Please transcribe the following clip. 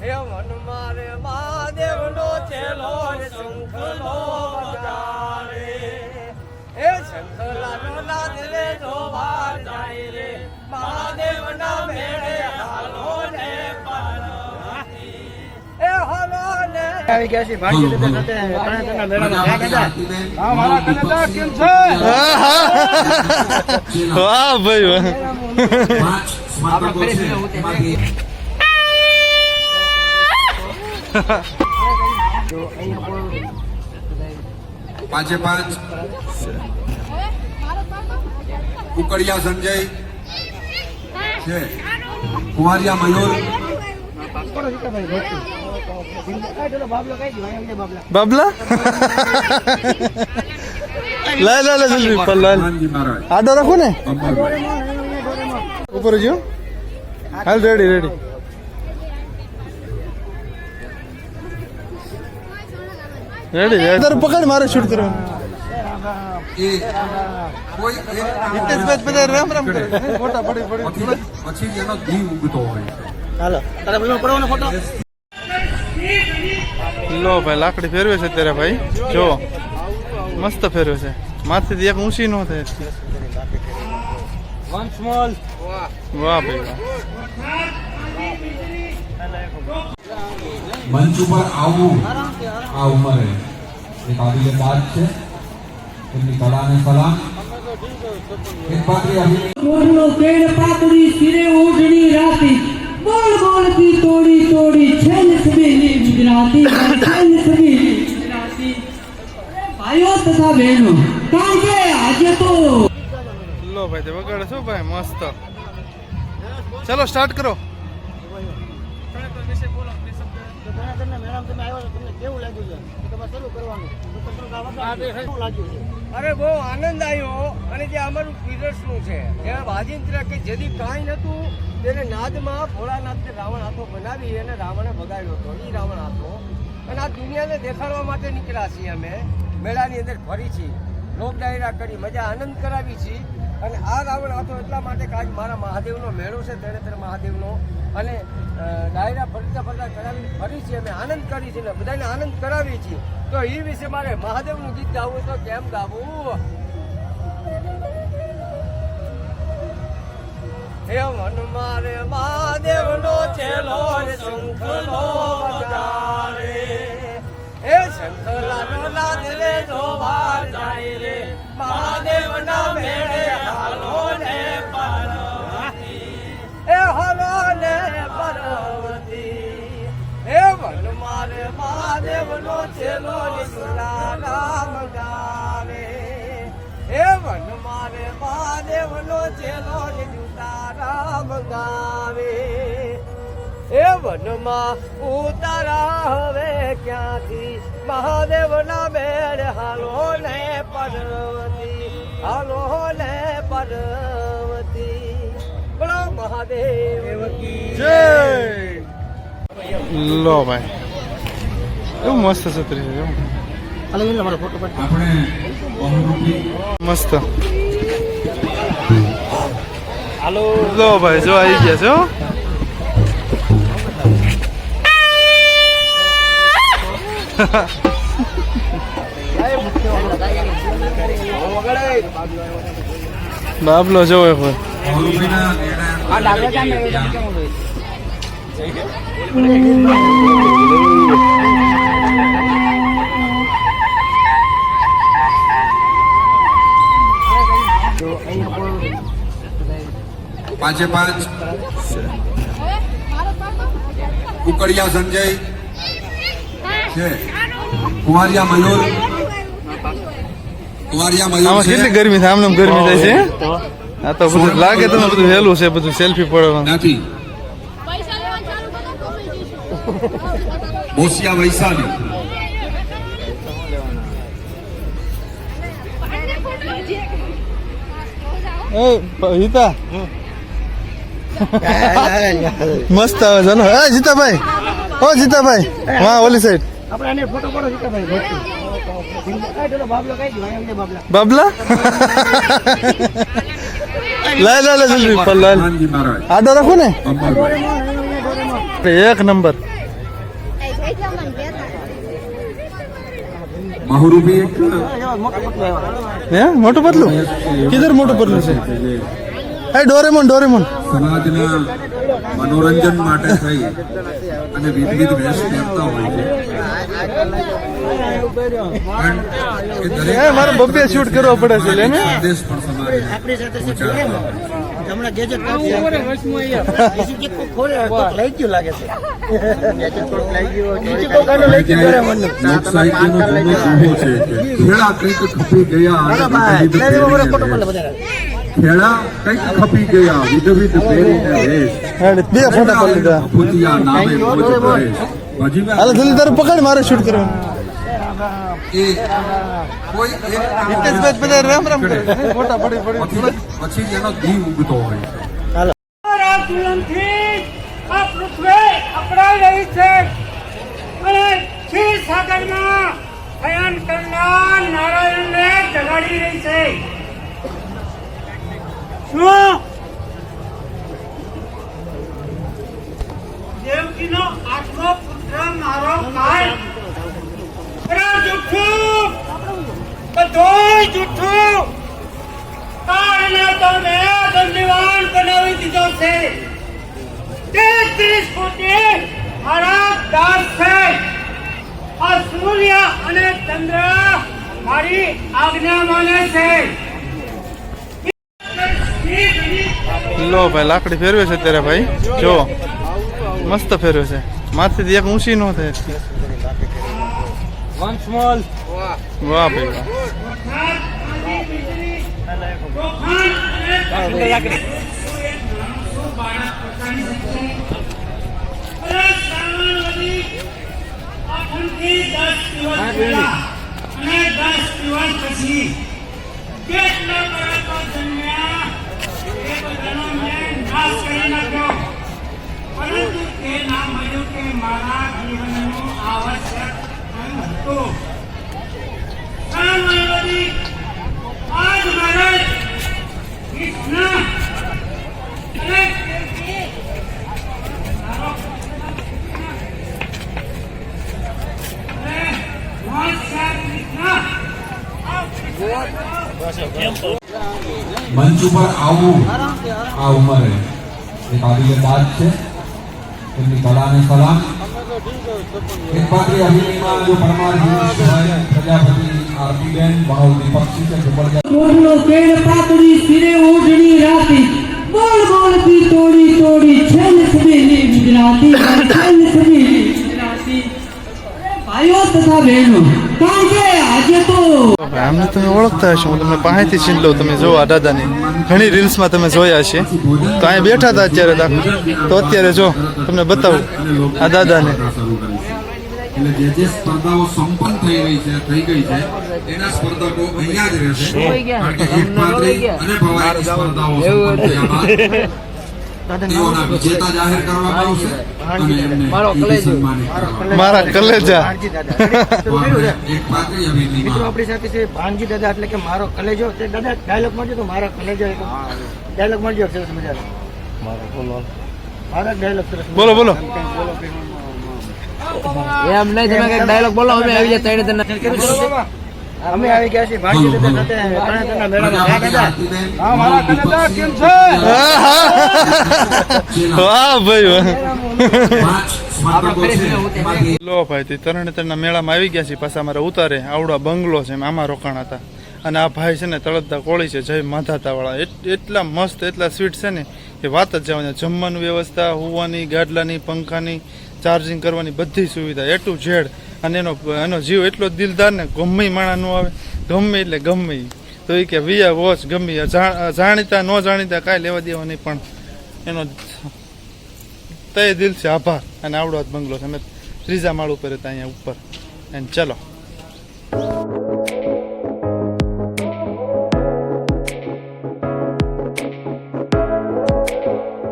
હે મહાદેવનો છેલો શંખલો વગાડે. હે શંખલાનો નાદ રે જોવા જાય રે મહાદેવના મેળે હાલો ને એ હાલો ને આવી ગયા છે ભાગ્ય રીતે સાથે તરણેતરના મેળામાં ગયા હતા. હા, મારા કનેતા કેમ છે? વાહ ભાઈ વાહ. આપણે ફરી. પાંચે પાંચ. ઉકડિયા સંજય. છે. કુંવારિયા મયુર. બાબલો? લાય લાય જલ્દી પર લાય આડો રાખો ને. ઉપર જો હાલ રેડી રેડી છે હાલો તારે પેલો પડવાનો ફોટો લો ભાઈ લાકડી ફેરવે છે અત્યારે ભાઈ જો મસ્ત ફેરવે છે માથેથી એક ઊંચી ન થાય વાહ ભાઈ વાહ મંચ ઉપર આવવું આ ઉંમરે એ કાબિલે બાદ છે. એમની કળાને સલામ એક પાત્રી અભિનય મોરનો કેળ પાતળી સિરે ઓઢણી રાતી. બોલ બોલતી તોડી તોડી છેલ સબેલી ગુજરાતી. છેલ ગુજરાતી. ભાઈઓ તથા બહેનો કારણ કે આજે તો લો ભાઈ તે વગાડે છો ભાઈ? મસ્ત. ચલો સ્ટાર્ટ કરો. તરણેતરના મેળામાં તમે આવ્યા છો, તમને કેવું લાગ્યું છે? તો તમારે શરૂ કરવાનું. કેવું લાગ્યું? અરે બહુ આનંદ આવ્યો અને જે અમારું પીરસનું છે? જે વાજિંત્ર કે જેથી કાંઈ નહોતું તેને નાદમાં ભોળાનાથને રાવણ હાથો બનાવી અને રાવણે ભગાડ્યો હતો. એ રાવણ હાથો. અને આ દુનિયાને દેખાડવા માટે નીકળ્યા છીએ અમે. મેળાની અંદર ફરી છીએ. લોક ડાયરા કરી મજા આનંદ કરાવી છીએ. અને આ રાવણ હતો એટલા માટે કે આજ મારા મહાદેવનો મેળો છે તેણેતર મહાદેવનો. અને ડાયરા ફરતા ફરતા કરાવી, ફરી છીએ અમે, આનંદ કરી છીએ બધાને આનંદ કરાવી છીએ. તો એ વિશે મારે મહાદેવનું ગીત ગાવું તો કેમ ગાવું? હે મન મારે મહાદેવનો ચેલો શંખલો વગાડે હે શંખલાનો નાદ રે, જોવા જાય રે. મહાદેવના મેળે વન મારે મહાદેવનો છેલો રે રામ ગાવે. હે મારે મહાદેવનો છેલો રે રામ ગાવે એ વનમાં ઉતારા હવે ક્યાંથી? મહાદેવના મેળ હાલો ને પર્વતી, હાલો ને પર્વતી. બોલો મહાદેવ. લો ભાઈ. એવું મસ્ત છત્રી છે મસ્ત. હાલો, લો ભાઈ જો આવી ગયા છે હો. બાબલો જો એક વાર. બહુરૂપીના નિર્ણય આ ડાગલા ચાંદ એ કેમ હોય? પાંચે પાંચ. કુકડિયા સંજય. છે. કુંવારિયા મયુર. કુંવારિયા મયુર કેટલી ગરમી થાય આમ ગરમી થાય છે? આ તો બધું લાગે તમને બધું વહેલું છે બધું સેલ્ફી પડવાનું. નથી પૈસા લેવા ચાલુ કરો તો કમાઈ જઈશું બોસિયા વૈશાલી એ હિતા મસ્ત આવે ચાલો હે જીતાભાઈ ઓ જીતાભાઈ હા ઓલી સાઈડ આપણે ફોટો પડો બાબલો. બાબલા લાય લાય લાય જલ્દી પર લાય આડો રાખો ને. એક નંબર બહુરૂપી એક. હે? મોટું પતલું? કિધર મોટું પતલું છે. એ ડોરેમોન ડોરેમોન. સમાજના મનોરંજન માટે થઈ અને વિવિધ વેશ પહેરતા હોય છે. મારે બબ્બે શૂટ કરવો પડે છે સંદેશ પણ હમણાં ગેજેટ લઈ ગયું લાગે છે. ગેજેટ કોક લઈ ગયું નીચે કોક લઈ ગયું ઘરે મનનું. લોક સાહિત્યનો જૂનો કુવો છે ખેડા કંઈક ખપી ગયા વિધવિધ બે ફોટા કરી લીધા. ભૂતિયા નામે હાલો જલ્દી તારે પકડ મારે શૂટ કરવાનું. એ કોઈ આ પૃથ્વી અકળાઈ રહી છે. અને ક્ષીરસાગરમાં શયન કરનાર નારાયણને જગાડી રહી છે શું દેવકીનો આઠમો પુત્ર મારો કાળ અરે જૂઠું બધું જૂઠું કાળને તમે મેં બનાવી દીધો છે. તેત્રીસ ફૂટે મારા દાસ છે. આ સૂર્ય અને ચંદ્ર મારી આજ્ઞા માને છે. લો ભાઈ લાકડી ફેરવે છે અત્યારે ભાઈ. જો મસ્ત ફેરવે છે. માથેથી એક ઊંચી ન થાય. વાહ ભાઈ વાહ અને દસ દિવસ પછી કેટલા બાળકો જન્મ્યા એ બધાનો મેં નાશ કરી નાખ્યો પરંતુ તે ના મળ્યું કે મારા મંચ ઉપર આવવું આ ઉંમરે. એ કાબિલે દાદ છે. એમની કલાને સલામ. એક પાત્રી અભિનયમાં જો પરમાર પ્રજાપતિ આરતીબેન બહુ દીપકસિંહ છે જબરજસ્ત કેળ પાતળી સિરે ઓઢણી રાતી. બોલ બોલતી તોડી તોડી છેલ સબેલી ગુજરાતી છેલ સબેલી ગુજરાતી. ભાઈઓ તથા બહેનો કારણ આમને તમે ઓળખતા હશો હું તમને પાસેથી છીન લઉં તમે જોવો આ દાદાની ઘણી રીલ્સમાં તમે જોયા છે તો અહીંયા બેઠા હતા અત્યારે તો અત્યારે જો તમને બતાવું આ દાદાને. એટલે જે જે સ્પર્ધાઓ સંપન્ન થઈ રહી છે થઈ ગઈ છે એના સ્પર્ધકો અહીંયા જ રહેશે. કારણ કે એક પાત્રી અને ભવાઈની સ્પર્ધાઓ સંપન્ન થયા બાદ તેઓના વિજેતા જાહેર કરવામાં આવશે અને એમને સન્માનિત મારા કલેજા. એક પાત્રી મિત્રો આપણી સાથે છે ભાણજી દાદા એટલે કે મારો કલેજો તે દાદા ડાયલોગ મળજો તો મારો કલેજો ડાયલોગ મળજો સરસ મજાનો. મારો ડાયલોગ સરસ બોલો બોલો. એમ નહીં તમે ડાયલોગ બોલો અમે આવી જાય ત્રણે ત્રણ અમે આવી ગયા છીએ. સાથે તરણેતરના મેળામાં હા મારા કેમ છે? વાહ ભાઈ લો ભાઈ તે તરણેતરના મેળામાં આવી ગયા છે. પાછા અમારે ઉતારે. આવડો બંગલો છે આમાં રોકાણ હતા. અને આ ભાઈ છે ને તળતતા કોળી છે જય માધાતા વાળા એટલા મસ્ત એટલા સ્વીટ છે ને કે વાત જ જવાની. જમવાની વ્યવસ્થા હોવાની ગાડલાની પંખાની ચાર્જિંગ કરવાની બધી સુવિધા. એ ટુ ઝેડ અને એનો એનો જીવ એટલો દિલદાર ને ગમે માણા નો આવે. ગમે એટલે ગમે તો એ કે વિયા વોચ ગમી જાણીતા ન જાણીતા કાંઈ લેવા દેવા નહીં પણ એનો તય દિલ છે. આભાર. અને આવડો બંગલો છે. અમે ત્રીજા માળ ઉપર હતા અહીંયા ઉપર. અને ચલો.